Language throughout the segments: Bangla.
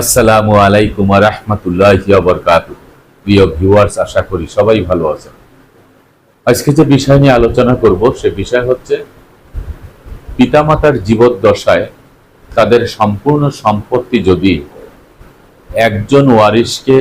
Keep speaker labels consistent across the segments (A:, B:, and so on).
A: আসসালামু আলাইকুম রহমতুল্লাহ বরকাত প্রিয় ভিউয়ার্স, আশা করি সবাই ভালো আছেন। আজকে যে বিষয় নিয়ে আলোচনা করব, সে বিষয় হচ্ছে পিতামাতার জীবদ্দশায় তাদের সম্পূর্ণ সম্পত্তি যদি একজন ওয়ারিশকে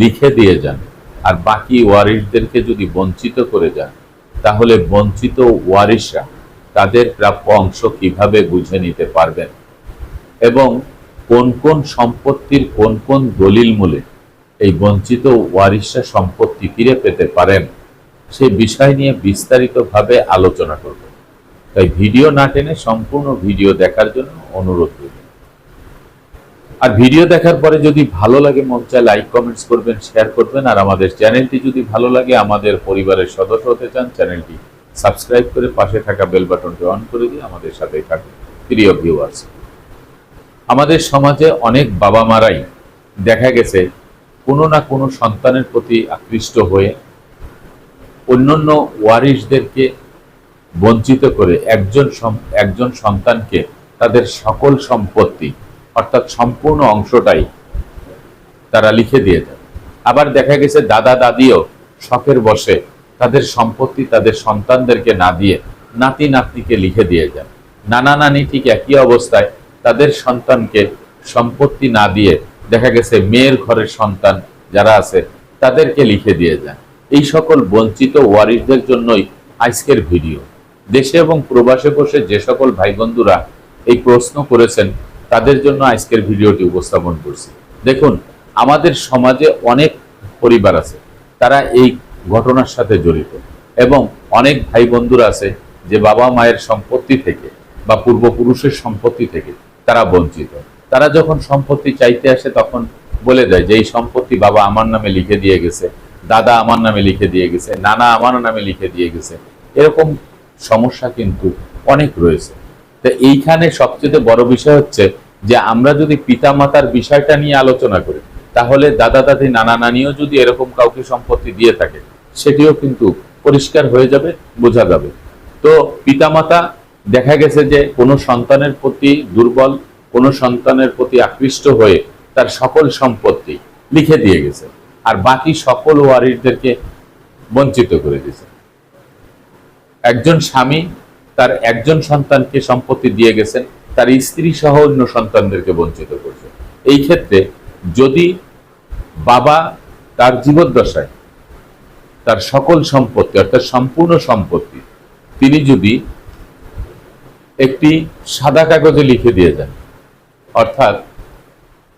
A: লিখে দিয়ে যান আর বাকি ওয়ারিশদেরকে যদি বঞ্চিত করে যান, তাহলে বঞ্চিত ওয়ারিশরা তাদের প্রাপ্য অংশ কীভাবে বুঝে নিতে পারবেন? এবং কোন কোন সম্পত্তির কোন কোন দলিল মূলে এই বঞ্চিত ওয়ারিশরা সম্পত্তি ফিরে পেতে পারেন, সে বিষয় নিয়ে বিস্তারিতভাবে আলোচনা করব। তাই ভিডিও না টেনে সম্পূর্ণ ভিডিও দেখার জন্য অনুরোধ করব আর ভিডিও দেখার পরে যদি ভালো লাগে, মন চায় লাইক, কমেন্টস করবেন, শেয়ার করবেন। আর আমাদের চ্যানেলটি যদি ভালো লাগে, আমাদের পরিবারের সদস্য হতে চান, চ্যানেলটি সাবস্ক্রাইব করে পাশে থাকা বেল বাটনটি অন করে দিয়ে আমাদের সাথেই থাকুন। প্রিয় ভিউয়ার্স আমাদের সমাজে অনেক বাবা মারাই দেখা গেছে কোনো না কোনো সন্তানের প্রতি আকৃষ্ট হয়ে অন্যান্য ওয়ারিশদেরকে বঞ্চিত করে একজন একজন সন্তানকে তাদের সকল সম্পত্তি, অর্থাৎ সম্পূর্ণ অংশটাই তারা লিখে দিয়ে দেয়। আবার দেখা গেছে দাদা দাদিও শখের বসে তাদের সম্পত্তি তাদের সন্তানদেরকে না দিয়ে নাতি নাতনিকে লিখে দিয়ে যান নানা নানি ঠিক একই অবস্থায় তাদের সন্তানকে সম্পত্তি না দিয়ে দেখা গেছে মেয়ের ঘরের সন্তান যারা আছে, তাদেরকে লিখে দিয়ে যান এই সকল বঞ্চিত ওয়ারিশদের জন্যই আজকের ভিডিও। দেশে এবং প্রবাসে বসে যে সকল ভাই বন্ধুরা এই প্রশ্ন করেছেন, তাদের জন্য আজকের ভিডিওটি উপস্থাপন করছি। দেখুন, আমাদের সমাজে অনেক পরিবার আছে, তারা এই ঘটনার সাথে জড়িত এবং অনেক ভাই বন্ধুরা আছে যে বাবা মায়ের সম্পত্তি থেকে বা পূর্বপুরুষের সম্পত্তি থেকে তারা বঞ্চিত। তারা যখন সম্পত্তি চাইতে আসে তখন বলে দেয় যে, এই সম্পত্তি বাবা আমার নামে লিখে দিয়ে গেছে, দাদা আমার নামে লিখে দিয়ে গেছে, নানা আমার নামে লিখে দিয়ে গেছে। এরকম সমস্যা কিন্তু অনেক রয়েছে। তো এইখানে সবচেয়ে বড় বিষয় হচ্ছে যে, আমরা যদি পিতামাতার বিষয়টা নিয়ে আলোচনা করি, তাহলে দাদা, দাদি, নানা, নানিও যদি এরকম কাউকে সম্পত্তি দিয়ে থাকে, সেটিও কিন্তু পরিষ্কার হয়ে যাবে, বোঝা যাবে। তো পিতামাতা দেখা গেছে যে, কোনো সন্তানের প্রতি দুর্বল কোনো সন্তানের প্রতি আকৃষ্ট হয়ে তার সকল সম্পত্তি লিখে দিয়ে গেছে আর বাকি সকল ওয়ারিশদেরকে বঞ্চিত করে দিয়েছে। একজন স্বামী তার একজন সন্তানকে সম্পত্তি দিয়ে গেছেন, তার স্ত্রী সহ অন্য সন্তানদেরকে বঞ্চিত করছে। এই ক্ষেত্রে যদি বাবা তার জীবদ্দশায় তার সকল সম্পত্তি, অর্থাৎ সম্পূর্ণ সম্পত্তি, তিনি যদি একটি সাদা কাগজে লিখে দিয়ে যান অর্থাৎ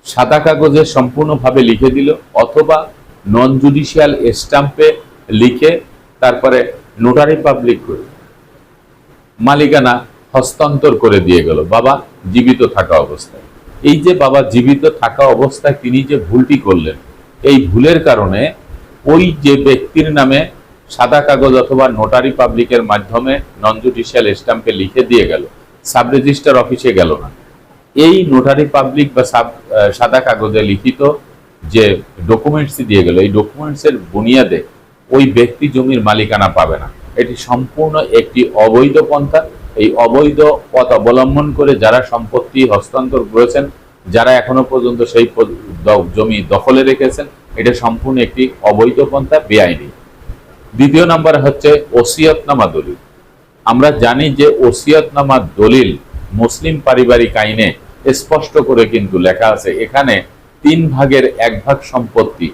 A: সাদা কাগজে সম্পূর্ণভাবে লিখে দিল অথবা নন জুডিশিয়াল স্টাম্পে লিখে তারপরে নোটারি পাবলিক করে মালিকানা হস্তান্তর করে দিয়ে গেল। বাবা জীবিত থাকা অবস্থায়। এই যে বাবা জীবিত থাকা অবস্থায় তিনি যে ভুলটি করলেন, এই ভুলের কারণে ওই যে ব্যক্তির নামে সাদা কাগজ অথবা নোটারি পাবলিকের মাধ্যমে নন জুডিশিয়াল স্টাম্পে লিখে দিয়ে গেল। সাব রেজিস্টার অফিসে গেল না। এই নোটারি পাবলিক বা সাব সাদা কাগজে লিখিত যে ডকুমেন্টস দিয়ে গেল, এই ডকুমেন্টসের বুনিয়াদে ওই ব্যক্তি জমির মালিকানা পাবে না। এটি সম্পূর্ণ একটি অবৈধ পন্থা। এই অবৈধ পথ অবলম্বন করে যারা সম্পত্তি হস্তান্তর করেছেন, যারা এখনও পর্যন্ত সেই জমি দখলে রেখেছেন, এটা সম্পূর্ণ একটি অবৈধ পন্থা, বেআইনি। দ্বিতীয় নাম্বার হচ্ছে ওসিয়তনামা দলিল। আমরা জানি যে ওসিয়তনামা দলিল মুসলিম পারিবারিক আইনে স্পষ্ট করে কিন্তু লেখা আছে, এখানে তিন ভাগের এক ভাগ সম্পত্তি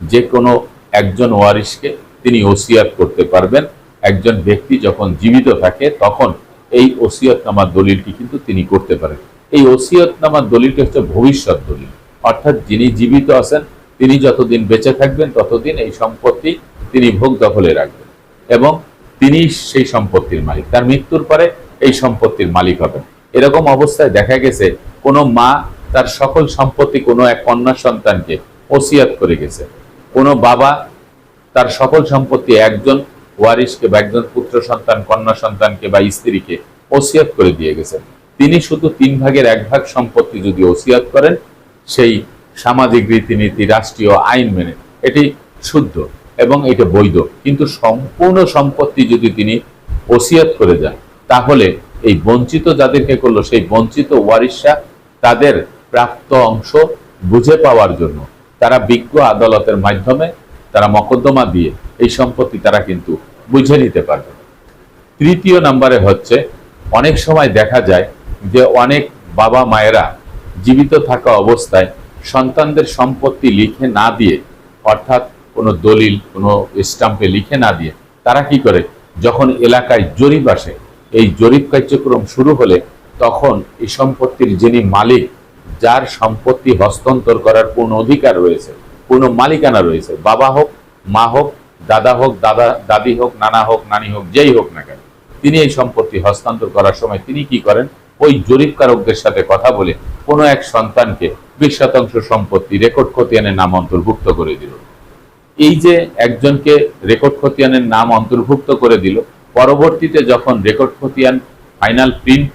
A: যে কোনো একজন ওয়ারিশকে তিনি ওসিয়াত করতে পারবেন। একজন ব্যক্তি যখন জীবিত থাকে, তখন এই ওসিয়তনামার দলিলটি কিন্তু তিনি করতে পারেন। এই ওসিয়তনামার দলিলটি হচ্ছে ভবিষ্যৎ দলিল। অর্থাৎ যিনি জীবিত আছেন, তিনি যতদিন বেঁচে থাকবেন, ততদিন এই সম্পত্তি তিনি ভোগ দখলে রাখবেন। এবং তিনি সেই সম্পত্তির মালিক। তার মৃত্যুর পরে এই সম্পত্তির মালিক হবেন। এরকম অবস্থায় দেখা গেছে, কোনো মা তার সকল সম্পত্তি কোনো এক কন্যা সন্তানকে ওসিয়াত করে গেছে। কোনো বাবা তার সকল সম্পত্তি একজন ওয়ারিশকে বা একজন পুত্র সন্তান, কন্যা সন্তানকে বা স্ত্রীকে ওসিয়াত করে দিয়ে গেছেন। তিনি শুধু তিন ভাগের এক ভাগ সম্পত্তি যদি ওসিয়াত করেন, সেই সামাজিক রীতিনীতি, রাষ্ট্রীয় আইন মেনে এটি শুদ্ধ এবং এটা বৈধ। কিন্তু সম্পূর্ণ সম্পত্তি যদি তিনি ওসিয়াত করে যান তাহলে এই বঞ্চিত যাদেরকে করল, সেই বঞ্চিত ওয়ারিশরা তাদের প্রাপ্ত অংশ বুঝে পাওয়ার জন্য তারা বিজ্ঞ আদালতের মাধ্যমে তারা মকদ্দমা দিয়ে এই সম্পত্তি তারা কিন্তু বুঝে নিতে পারবে। তৃতীয় নম্বরে হচ্ছে, অনেক সময় দেখা যায় যে অনেক বাবা মায়েরা জীবিত থাকা অবস্থায় সন্তানদের সম্পত্তি লিখে না দিয়ে, অর্থাৎ কোনো দলিল, কোনো স্টাম্পে লিখে না দিয়ে, তারা কি করে? যখন এলাকায় জরিপ আসে এই জরিপ কার্যক্রম শুরু হলে তখন এই সম্পত্তির যিনি মালিক, যার সম্পত্তি হস্তান্তর করার পূর্ণ অধিকার রয়েছে পূর্ণ মালিকানা রয়েছে, বাবা হোক, মা হোক, দাদা হোক, দাদা, দাদি হোক, নানা হোক, নানি হোক, যেই হোক না কেন, তিনি এই সম্পত্তি হস্তান্তর করার সময় তিনি কি করেন? ওই জরিপকারকদের সাথে কথা বলে কোনো এক সন্তানকে বিশ শতাংশ সম্পত্তি রেকর্ড খতিয়ানের নাম অন্তর্ভুক্ত করে দিল। এই যে একজনকে রেকর্ড খতিয়ানের নাম অন্তর্ভুক্ত করে দিল পরবর্তীতে যখন রেকর্ড খতিয়ান, ফাইনাল প্রিন্ট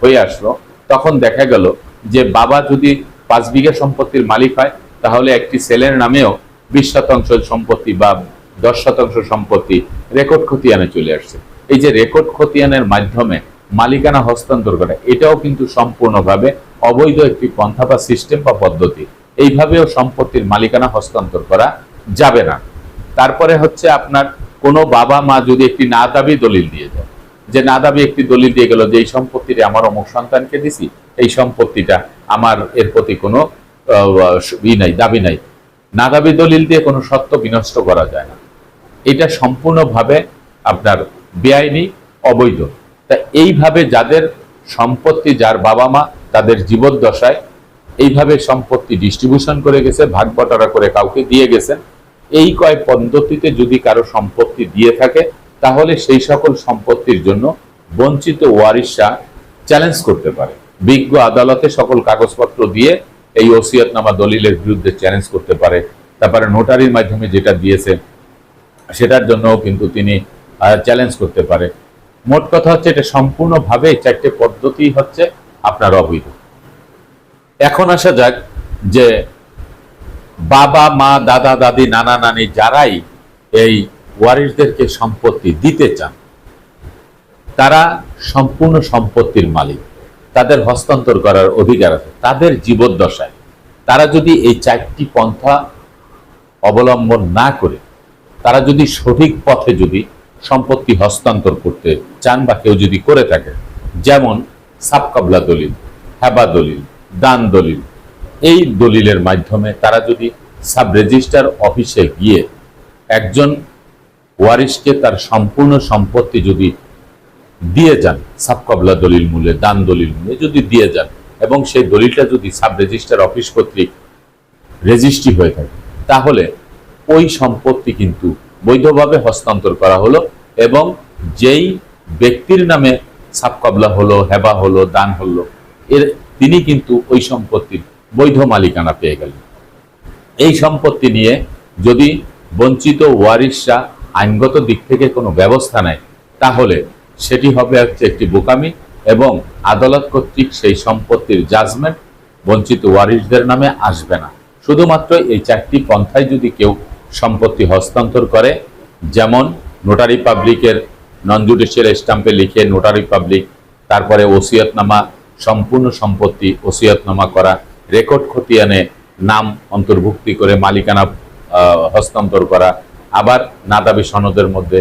A: হয়ে আসলো, তখন দেখা গেল যে বাবা যদি পাঁচ বিঘা সম্পত্তির মালিক হয়, তাহলে একটি ছেলের নামেও বিশ শতাংশ সম্পত্তি বা দশ শতাংশ সম্পত্তি রেকর্ড খতিয়ানে চলে আসছে। এই যে রেকর্ড খতিয়ানের মাধ্যমে মালিকানা হস্তান্তর করা, এটাও কিন্তু সম্পূর্ণভাবে অবৈধ একটি পন্থা বা সিস্টেম বা পদ্ধতি। এইভাবেও সম্পত্তির মালিকানা হস্তান্তর করা যাবে না। তারপরে হচ্ছে আপনার কোনো বাবা মা যদি একটি না দাবি দলিল দিয়ে যায় যে না দাবি একটি দলিল দিয়ে গেল যে এই সম্পত্তিটা আমার অমুক সন্তানকে দিছি, এই সম্পত্তিটা আমার এর প্রতি কোনো ই নাই, দাবি নাই। না দাবি দলিল দিয়ে কোনো সত্য বিনষ্ট করা যায় না। এটা সম্পূর্ণভাবে আপনার বেআইনি, অবৈধ। তা এইভাবে যাদের সম্পত্তি যার বাবা মা, তাদের জীবদ্দশায় এইভাবে সম্পত্তি ডিস্ট্রিবিউশন করে গেছে, ভাগ বটারা করে কাউকে দিয়ে গেছেন এই কয় পদ্ধতিতে যদি কারও সম্পত্তি দিয়ে থাকে, তাহলে সেই সকল সম্পত্তির জন্য বঞ্চিত ওয়ারিশা চ্যালেঞ্জ করতে পারে। বিজ্ঞ আদালতে সকল কাগজপত্র দিয়ে এই ওসিয়তনামা দলিলের বিরুদ্ধে চ্যালেঞ্জ করতে পারে। তারপরে নোটারির মাধ্যমে যেটা দিয়েছে, সেটার জন্যও কিন্তু তিনি চ্যালেঞ্জ করতে পারে। মোট কথা হচ্ছে এটা সম্পূর্ণভাবে চারটে পদ্ধতি হচ্ছে আপনার অবৈধ। এখন আসা যাক যে বাবা, মা, দাদা, দাদি, নানা, নানি যারাই এই ওয়ারিশদেরকে সম্পত্তি দিতে চান, তারা সম্পূর্ণ সম্পত্তির মালিক। তাদের হস্তান্তর করার অধিকার আছে, তাদের জীবদ্দশায়। তারা যদি এই চারটি পন্থা অবলম্বন না করে, তারা যদি সঠিক পথে যদি সম্পত্তি হস্তান্তর করতে চান বা কেউ যদি করে থাকে, যেমন সাবকাবলা দলিল, হেবা দলিল, দান দলিল এই দলিলের মাধ্যমে তারা যদি সাব রেজিস্টার অফিসে গিয়ে একজন ওয়ারিশকে তার সম্পূর্ণ সম্পত্তি যদি দিয়ে যান, সাবকবলা দলিল মূল্যে দান দলিল মূল্যে যদি দিয়ে যান এবং সেই দলিলটা যদি সাব রেজিস্টার অফিস কর্তৃক রেজিস্ট্রি হয়ে থাকে, তাহলে ওই সম্পত্তি কিন্তু বৈধভাবে হস্তান্তর করা হলো এবং যেই ব্যক্তির নামে সাবকবলা হলো, হেবা হলো, দান হলো, এর তিনি কিন্তু ওই সম্পত্তির বৈধ মালিকানা পেয়ে গেলেন। এই সম্পত্তি নিয়ে যদি বঞ্চিত ওয়ারিশরা আইনগত দিক থেকে কোনো ব্যবস্থা নেয়, তাহলে সেটি হবে হচ্ছে একটি বোকামি এবং আদালত কর্তৃক সেই সম্পত্তির জাজমেন্ট বঞ্চিত ওয়ারিশদের নামে আসবে না। শুধুমাত্র এই চারটি পন্থায় যদি কেউ সম্পত্তি হস্তান্তর করে, যেমন নোটারি পাবলিকের নন জুডিশিয়াল স্টাম্পে লিখে নোটারি পাবলিক তারপরে ওসিয়তনামা, সম্পূর্ণ সম্পত্তি ওসিয়তনামা করা রেকর্ড খতিয়ানে নাম অন্তর্ভুক্তি করে মালিকানা হস্তান্তর করা। আবার নাদাবি সনদের মধ্যে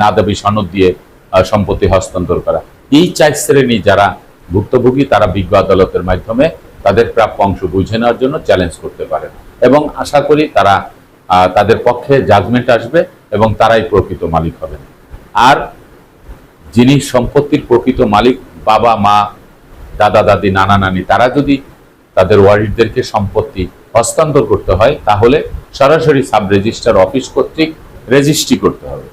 A: নাদাবি সনদ দিয়ে সম্পত্তি হস্তান্তর করা। এই চার শ্রেণি যারা ভুক্তভোগী, তারা বিজ্ঞ আদালতের মাধ্যমে তাদের প্রাপ্য অংশ বুঝে নেওয়ার জন্য চ্যালেঞ্জ করতে পারেন এবং আশা করি তারা তাদের পক্ষে জাজমেন্ট আসবে এবং তারাই প্রকৃত মালিক হবেন। আর যিনি সম্পত্তির প্রকৃত মালিক, বাবা, মা দাদা, দাদি, নানা, নানি, তারা যদি তাদের ওয়ারিশদেরকে সম্পত্তি হস্তান্তর করতে হয়, তাহলে সরাসরি সাব রেজিস্টার অফিস কর্তৃক রেজিস্ট্রি করতে হবে।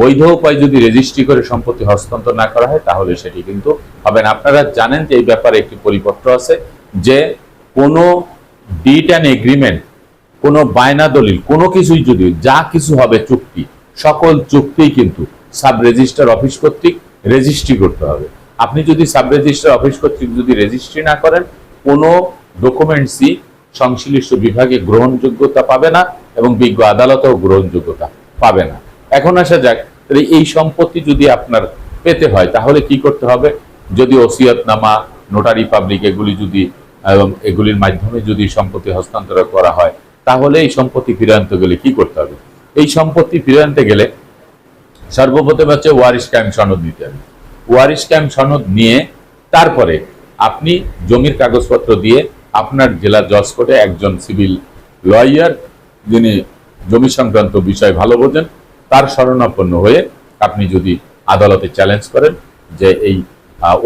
A: বৈধ উপায় যদি রেজিস্ট্রি করে সম্পত্তি হস্তান্তর না করা হয়, তাহলে সেটি কিন্তু হবে না। আপনারা জানেন যে এই ব্যাপারে একটি পরিপত্র আছে যে কোনো ডিট অ্যান্ড এগ্রিমেন্ট, কোনো বায়না দলিল, কোনো কিছুই যদি যা কিছু হবে চুক্তি, সকল চুক্তি কিন্তু সাব রেজিস্টার অফিস কর্তৃক রেজিস্ট্রি করতে হবে। আপনি যদি সাব রেজিস্টার অফিস কর্তৃক যদি রেজিস্ট্রি না করেন, কোনো ডকুমেন্টসই সংশ্লিষ্ট বিভাগে গ্রহণযোগ্যতা পাবে না এবং বিজ্ঞ আদালতেও গ্রহণযোগ্যতা পাবে না। এখন আসা যাক এই সম্পত্তি যদি আপনার পেতে হয়, তাহলে কি করতে হবে? যদি ওসিয়তনামা নোটারি পাবলিক এগুলি যদি, এবং এগুলির মাধ্যমে যদি সম্পত্তি হস্তান্তর করা হয়, তাহলে এই সম্পত্তি ফিরে আনতে গেলে কি করতে হবে? এই সম্পত্তি ফিরে আনতে গেলে সর্বপ্রথম হচ্ছে ওয়ারিশ কায়েম সনদ নিতে হবে। ওয়ারিশ কায়েম সনদ নিয়ে তারপরে আপনি জমির কাগজপত্র দিয়ে আপনার জেলা জজ কোর্টে একজন সিভিল লয়ার যিনি জমি সংক্রান্ত বিষয় ভালো বোঝেন, তার শরণাপন্ন হয়ে আপনি যদি আদালতে চ্যালেঞ্জ করেন যে এই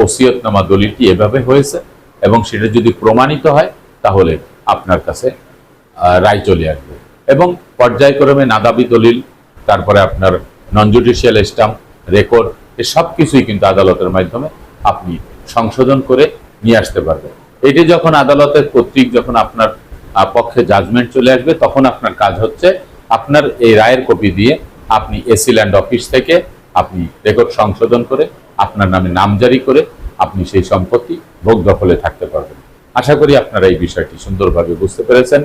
A: ওসিয়তনামা দলিলটি এভাবে হয়েছে এবং সেটা যদি প্রমাণিত হয়, তাহলে আপনার কাছে রায় চলে আসবে। এবং পর্যায়ক্রমে নাদাবি দলিল, তারপরে আপনার নন জুডিশিয়াল স্টাম্প রেকর্ড এ সব কিছুই কিন্তু আদালতের মাধ্যমে আপনি সংশোধন করে নিয়ে আসতে পারবেন। এটি যখন আদালতের কর্তৃক যখন আপনার পক্ষে জাজমেন্ট চলে আসবে, তখন আপনার কাজ হচ্ছে আপনার এই রায়ের কপি দিয়ে আপনি এসি ল্যান্ড অফিস থেকে আপনি রেকর্ড সংশোধন করে, আপনার নামে নামজারি করে আপনি সেই সম্পত্তি ভোগ দখলে থাকতে পারবেন। আশা করি আপনারা এই বিষয়টি সুন্দরভাবে বুঝতে পেরেছেন।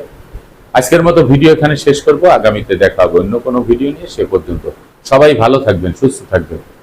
A: আজকের মতো ভিডিও এখানে শেষ করব। আগামীতে দেখা হবে অন্য কোনো ভিডিও নিয়ে। সে পর্যন্ত সবাই ভালো থাকবেন, সুস্থ থাকবেন।